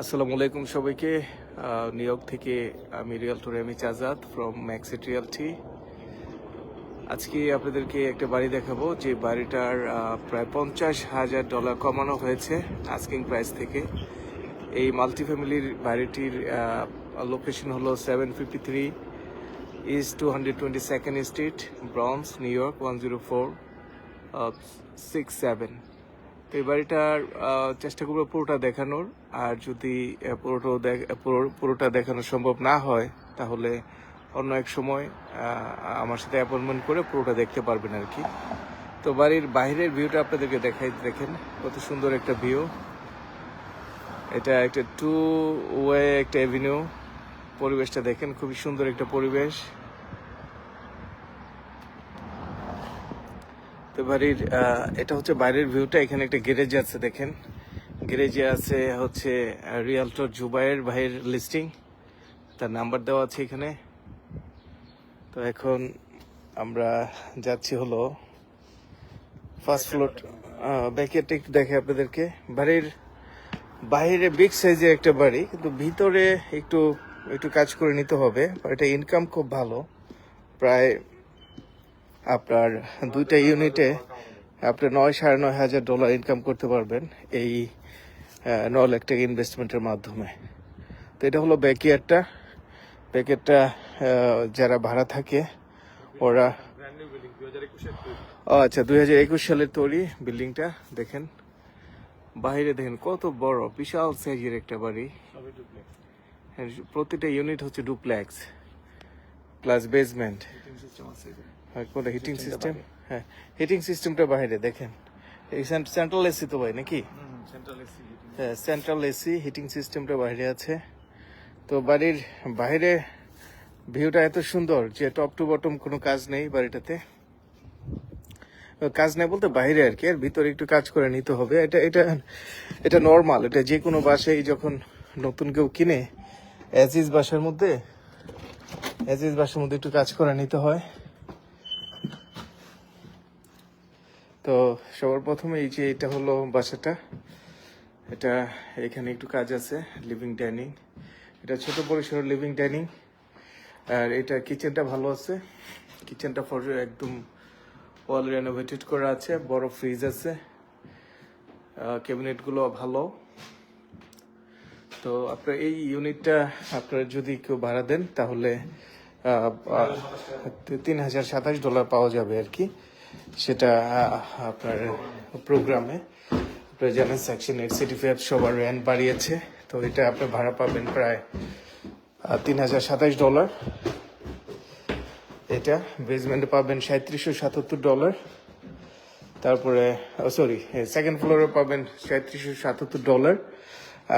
আসসালামু আলাইকুম সবাইকে। নিউ ইয়র্ক থেকে আমি রিয়ালটর এমি চাজাদ ফ্রম ম্যাক্সিট রিয়ালটি আজকে আপনাদেরকে একটা বাড়ি দেখাবো, যে বাড়িটার প্রায় পঞ্চাশ হাজার ডলার কমানো হয়েছে আস্কিং প্রাইস থেকে। এই মাল্টি ফ্যামিলির বাড়িটির লোকেশন হলো seven fifty three is two hundred twenty second street Bronx New York one zero four six seven তো এই বাড়িটার চেষ্টা করব পুরোটা দেখানোর। আর যদি পুরোটা পুরো- পুরোটা দেখানো সম্ভব না হয়, তাহলে অন্য এক সময় আমার সাথে অ্যাপয়েন্টমেন্ট করে পুরোটা দেখতে পারবেন আর কি। তো বাড়ির বাইরের ভিউটা আপনাদেরকে দেখাই, দেখেন, কত সুন্দর একটা ভিউ এটা একটা টু ওয়ে একটা অ্যাভিনিউ পরিবেশটা দেখেন, খুবই সুন্দর একটা পরিবেশ। বাড়ির এটা হচ্ছে বাইরের ভিউটা এখানে একটা গ্যারেজ আছে, দেখেন। গ্যারেজে আছে হচ্ছে রিয়ালটর জুবাইয়ের ভাইয়ের লিস্টিং তার নাম্বার দেওয়া আছে এখানে। তো এখন আমরা যাচ্ছি হলো ফার্স্ট ফ্লোর ব্যাকেট একটু দেখে আপনাদেরকে। বাড়ির বাইরে বিগ সাইজের একটা বাড়ি, কিন্তু ভিতরে একটু একটু কাজ করে নিতে হবে। এটা ইনকাম খুব ভালো। প্রায় আপনার দুইটা ইউনিটে আপনি নয় সাড়ে নয় হাজার ডলার ইনকাম করতে পারবেন এই ন লাখ টাকা ইনভেস্টমেন্টের মাধ্যমে। তো এটা হলো ব্যাকিয়ারটা ব্যাকিয়ারটা যারা ভাড়া থাকে ওরা আচ্ছা দুই হাজার একুশ সালের তৈরি বিল্ডিংটা দেখেন। বাইরে দেখেন কত বড় বিশাল সাইজের একটা বাড়ি। হ্যাঁ, প্রতিটা ইউনিট হচ্ছে ডুপ্লেক্স প্লাস বেসমেন্ট হ্যাঁ কোনটা হিটিং সিস্টেম হ্যাঁ হিটিং সিস্টেমটা বাইরে দেখেন। এই সেন্ট্রাল এসি তো ভাই নাকি? হ্যাঁ সেন্ট্রাল এসি হিটিং সিস্টেমটা বাইরে আছে। তো বাড়ির বাইরে ভিউটা এত সুন্দর যে টপ টু বটম কোনো কাজ নেই বাড়িটাতে। কাজ নেই বলতে বাইরে আর কি আর ভিতরে একটু কাজ করে নিতে হবে। এটা এটা এটা নর্মাল এটা যে কোনো বাসায় যখন নতুন কেউ কিনে অ্যাজ ইজ বাসার মধ্যে অ্যাজ ইজ বাসার মধ্যে একটু কাজ করে নিতে হয়। তো সবার প্রথমে এই যে এটা হলো বাসাটা। এটা এখানে একটু কাজ আছে লিভিং ডাইনিং এটা ছোট পরিসর লিভিং ডাইনিং আর এটা কিচেনটা ভালো আছে। কিচেনটা ফর একদম ওয়াল রেনোভেটেড করা আছে, বড় ফ্রিজ আছে। ক্যাবিনেটগুলো ভালো। তো আপনার এই ইউনিটটা আপনারা যদি কেউ ভাড়া দেন, তাহলে তিন হাজার সাতাশ ডলার পাওয়া যাবে আর কি। সেটা আপনার প্রোগ্রামে আপনারা জানেন সেকশন এইট সিটি ফাইভ সবার র্যান্ট বাড়িয়েছে। তো এটা আপনি ভাড়া পাবেন প্রায় তিন হাজার সাতাশ ডলার এটা বেসমেন্টে পাবেন সাঁত্রিশশো সাতাত্তর ডলার তারপরে সরি সেকেন্ড ফ্লোরে পাবেন সাঁত্রিশশো সাতাত্তর ডলার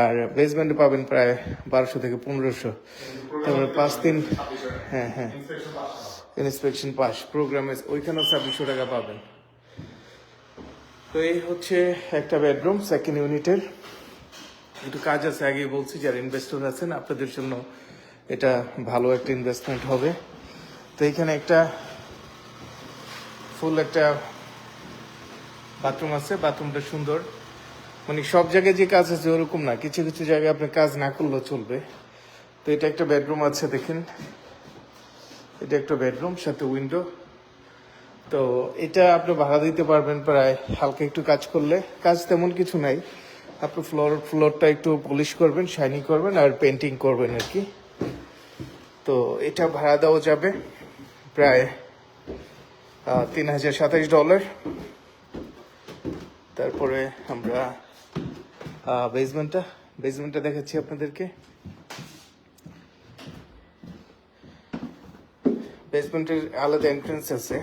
আর বেসমেন্টে পাবেন প্রায় বারোশো থেকে পনেরোশো। তারপরে পাঁচ দিন হ্যাঁ হ্যাঁ। ইন্সপেকশন পাস প্রোগ্রামে ওইখানেও ছাব্বিশশো টাকা পাবেন। তো এই হচ্ছে একটা বেডরুম সেকেন্ড ইউনিটের। একটু কাজ আছে আগে বলছি, যারা ইনভেস্টর আছেন, আপনাদের জন্য এটা ভালো একটা ইনভেস্টমেন্ট হবে। তো এখানে একটা ফুল একটা বাথরুম আছে বাথরুমটা সুন্দর। মানে সব জায়গায় যে কাজ আছে ওরকম না, কিছু কিছু জায়গায় আপনি কাজ না করলেও চলবে। তো এটা একটা বেডরুম আছে, দেখেন। এটা একটা বেডরুম সাথে উইন্ডো তো এটা আপনি ভাড়া দিতে পারবেন প্রায়, হালকা একটু কাজ করলে। কাজ তেমন কিছু নাই। আপনি ফ্লোর ফ্লোরটা একটু পলিশ করবেন শাইনিং করবেন আর পেন্টিং করবেন আর কি। তো এটা ভাড়া দেওয়া যাবে প্রায় তিন হাজার সাতাইশ ডলার তারপরে আমরা বেসমেন্টটা বেসমেন্টটা দেখাচ্ছি আপনাদেরকে। বেসমেন্টের আলাদা এন্ট্রেন্স আছে।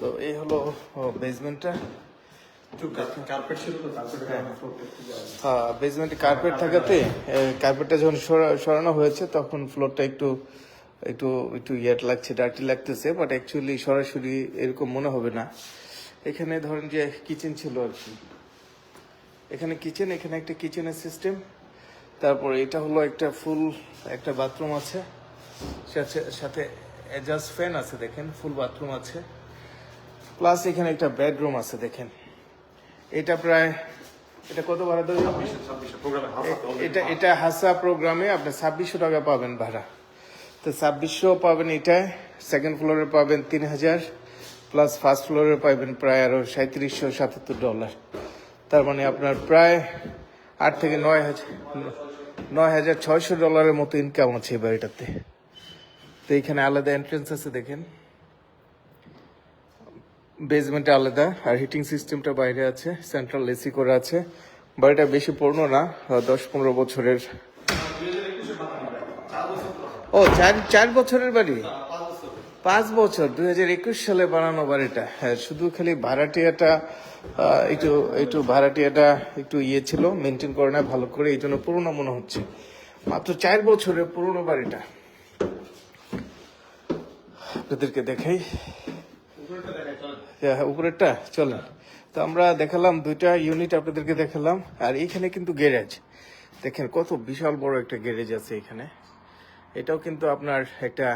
তো এই হলো বেসমেন্টটা কার্পেট হ্যাঁ। বেসমেন্টে কার্পেট থাকাতে কার্পেটটা যখন সরা- সরানো হয়েছে তখন ফ্লোরটা একটু একটু একটু ইয়াট লাগছে ডার্টি লাগতেছে বাট অ্যাকচুয়ালি সরাসরি এরকম মনে হবে না। এখানে ধরেন যে কিচেন ছিল আর কি। এখানে কিচেন এখানে একটা কিচেনের সিস্টেম তারপরে এটা হলো একটা ফুল একটা বাথরুম আছে। সাথে অ্যাডজাস্ট ফ্যান আছে দেখেন ফুল বাথরুম আছে। প্লাস এখানে একটা বেডরুম আছে দেখেন। এটা প্রায় এটা কত ভাড়া দেবে? এটা এটা হাসা প্রোগ্রামে আপনি ছাব্বিশশো টাকা পাবেন ভাড়া। তো ছাব্বিশশো পাবেন এটায় সেকেন্ড ফ্লোরে পাবেন তিন হাজার প্লাস ফার্স্ট ফ্লোরে পাবেন প্রায় আরও সাঁত্রিশশো সাতাত্তর ডলার তার মানে আপনার প্রায় আট থেকে নয় হাজার নয় হাজার ছয়শো ডলারের মতো ইনকাম আছে এই বাড়িটাতে। তো এখানে আলাদা এন্ট্রেন্স আছে, দেখেন। বেসমেন্টে আলাদা, আর হিটিং সিস্টেমটা বাইরে আছে সেন্ট্রাল এসি করে আছে। বাড়িটা বেশি পুরনো না দশ পনেরো বছরের। ও, চার চার বছরের বাড়ি? পাঁচ বছর দুই হাজার একুশ সালে বানানো বাড়িটা। হ্যাঁ শুধু খালি ভাড়াটিয়াটা একটু একটু ভাড়াটিয়াটা একটু ইয়ে ছিল মেনটেন করে না ভালো করে এই জন্য পুরোনো মনে হচ্ছে। মাত্র চার বছরের পুরোনো বাড়িটা। আপনাদেরকে দেখাই। হ্যাঁ, উপরেরটা চলেন। তো আমরা দেখালাম দুইটা ইউনিট আপনাদেরকে দেখালাম আর এইখানে কিন্তু গ্যারেজ দেখেন কত বিশাল বড় একটা গ্যারেজ আছে এখানে। এটাও কিন্তু আপনার একটা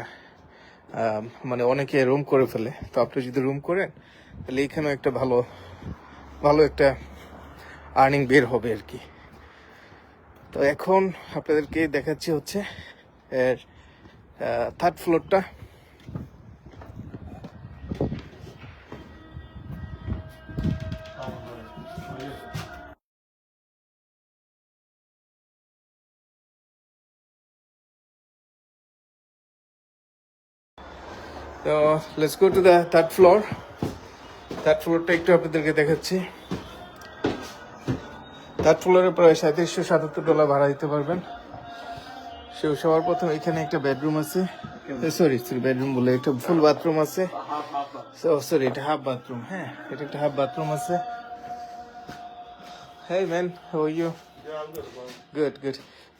মানে অনেকে রুম করে ফেলে। তো আপনি যদি রুম করেন, তাহলে এখানেও একটা ভালো ভালো একটা আর্নিং বের হবে আর কি। তো এখন আপনাদেরকে দেখাচ্ছি হচ্ছে এর থার্ড ফ্লোরটা তো let's go to the third floor third ফ্লোরটা একটু আপনাদেরকে দেখাচ্ছি। থার্ড ফ্লোরে প্রায় সাঁত্রিশশো সাতাত্তর ডলার ভাড়া দিতে পারবেন। সে সবার প্রথম এখানে একটা বেডরুম আছে। সরি সরি বেডরুম বলে একটা ফুল বাথরুম আছে। সরি এটা হাফ বাথরুম হ্যাঁ এটা একটা হাফ বাথরুম আছে। হ্যাঁ man how you good good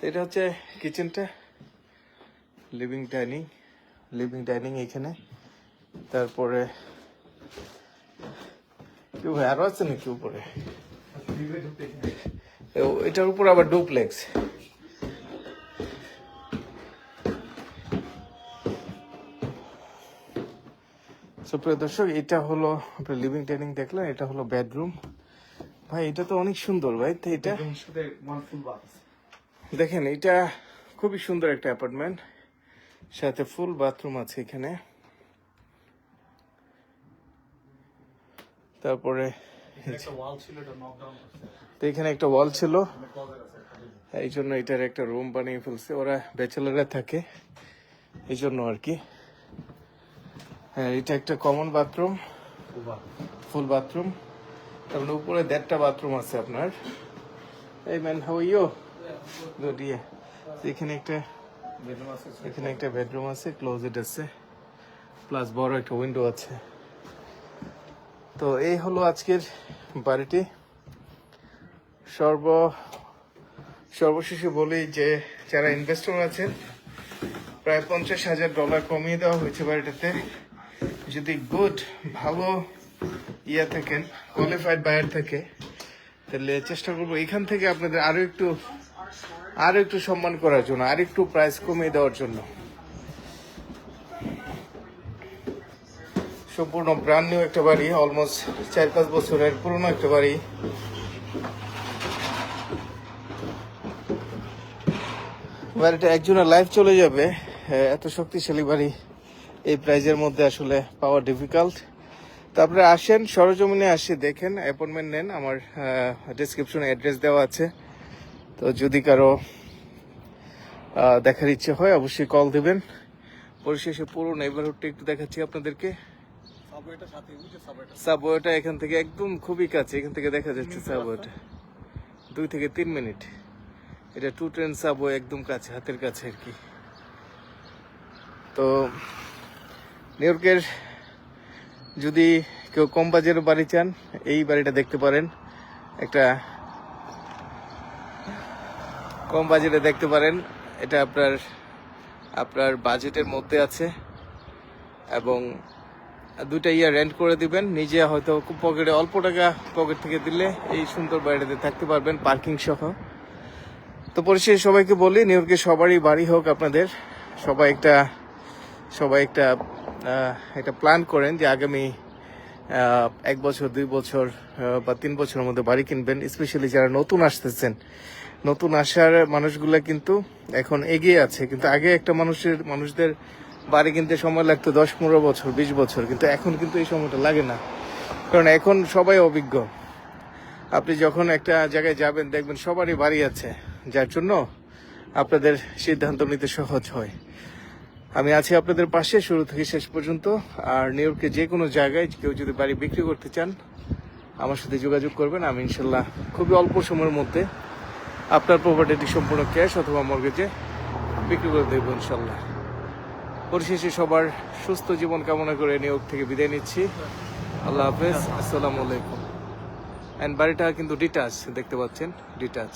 এটা হচ্ছে কিচেনটা লিভিং ডাইনিং লিভিং ডাইনিং এখানে। তারপরে কেউ আরও আছে নাকি উপরে? এটার উপর আবার ডুপ্লেক্স সুপ্রিয় দর্শক এটা হলো আপনার লিভিং ডাইনিং দেখলেন এটা হলো বেডরুম ভাই এটা তো অনেক সুন্দর ভাই তো এটা দেখেন এটা খুবই সুন্দর একটা অ্যাপার্টমেন্ট সাথে ফুল বাথরুম আছে এখানে। তারপরে এখানে একটা ওয়াল ছিল এই জন্য এটার একটা রুম বানিয়ে ফেলছে। ওরা ব্যাচেলাররা থাকে। এই জন্য আর কি। হ্যাঁ এটা একটা কমন বাথরুম ফুল বাথরুম তারপরে উপরে দেড়টা বাথরুম আছে আপনার। এই ম্যান হাউ ইউ এখানে একটা বেডরুম আছে এখানে একটা বেডরুম আছে ক্লোজেট আছে। প্লাস বড় একটা উইন্ডো আছে। তো এই হলো আজকের বাড়িটি। সর্ব সর্বশেষে বলি যে, যারা ইনভেস্টর আছেন, প্রায় পঞ্চাশ হাজার ডলার কমিয়ে দেওয়া হয়েছে বাড়িটাতে। যদি গুড ভালো ইয়া থাকেন কোয়ালিফাইড বায়ার থাকে, তাহলে চেষ্টা করব এখান থেকে আপনাদের আরও একটু আরও একটু সম্মান করার জন্য আর একটু প্রাইস কমিয়ে দেওয়ার জন্য। সম্পূর্ণ ব্র্যান্ড নিউ একটা বাড়ি অলমোস্ট চার পাঁচ বছরের পুরনো একটা বাড়ি। বাড়িটা একজনের লাইফ চলে যাবে। এত শক্তিশালী বাড়ি। এই প্রাইজের মধ্যে আসলে পাওয়া ডিফিকাল্ট তো আপনারা আসেন, সরজমিনে আসে, দেখেন অ্যাপয়েন্টমেন্ট নেন। আমার ডিসক্রিপশনে অ্যাড্রেস দেওয়া আছে। তো যদি কারও দেখার ইচ্ছে হয়, অবশ্যই কল দেবেন। পরিশেষে পুরো নেইবারহুডটা একটু দেখাচ্ছি আপনাদেরকে। সাবওয়েটা এখান থেকে একদম খুবই কাছে এখান থেকে দেখা যাচ্ছে সাবওয়েটা। দুই থেকে তিন মিনিট। এটা টু ট্রেন সাবওয়ে একদম কাছে হাতের কাছে আর কি। তো নিউ ইয়র্কের যদি কেউ কম বাজারে বাড়ি চান এই বাড়িটা দেখতে পারেন। একটা কম বাজেটে দেখতে পারেন। এটা আপনার আপনার বাজেটের মধ্যে আছে। এবং দুইটা ইয়ার রেন্ট করে দিবেন, নিজে হয়তো পকেটে অল্প টাকা পকেট থেকে দিলে এই সুন্দর বাড়িটাতে থাকতে পারবেন পার্কিং সহ। তো পরিশেষে সবাইকে বলি নিউ ইয়র্কে সবারই বাড়ি হোক আপনাদের। সবাই একটা সবাই একটা একটা প্ল্যান করেন যে আগামী এক বছর, দুই বছর বা তিন বছরের মধ্যে বাড়ি কিনবেন স্পেশালি যারা নতুন আসতেছেন। নতুন আসার মানুষগুলা কিন্তু এখন এগিয়ে আছে। কিন্তু আগে একটা মানুষের, মানুষদের বাড়ি কিনতে সময় লাগতো দশ পনেরো বছর, বিশ বছর, কিন্তু এখন কিন্তু এই সময়টা লাগে না। কারণ এখন সবাই অভিজ্ঞ। আপনি যখন একটা জায়গায় যাবেন, দেখবেন সবারই বাড়ি আছে, যার জন্য আপনাদের সিদ্ধান্ত নিতে সহজ হয়। আমি আছি আপনাদের পাশে শুরু থেকে শেষ পর্যন্ত, আর নিউ ইয়র্কে যে কোনো জায়গায় কেউ যদি বাড়ি বিক্রি করতে চান, আমার সাথে যোগাযোগ করবেন। আমি ইনশাল্লাহ খুবই অল্প সময়ের মধ্যে আপনার প্রপার্টিটি সম্পূর্ণ ক্যাশ অথবা মর্গেজে বিক্রি করে দেবো ইনশাল্লাহ। পরিশেষে সবার সুস্থ জীবন কামনা করে নিয়োগ থেকে বিদায় নিচ্ছি। আল্লাহ হাফেজ। আসসালামু আলাইকুম। অ্যান্ড বাড়িটা কিন্তু ডিটাচ দেখতে পাচ্ছেন ডিটাচ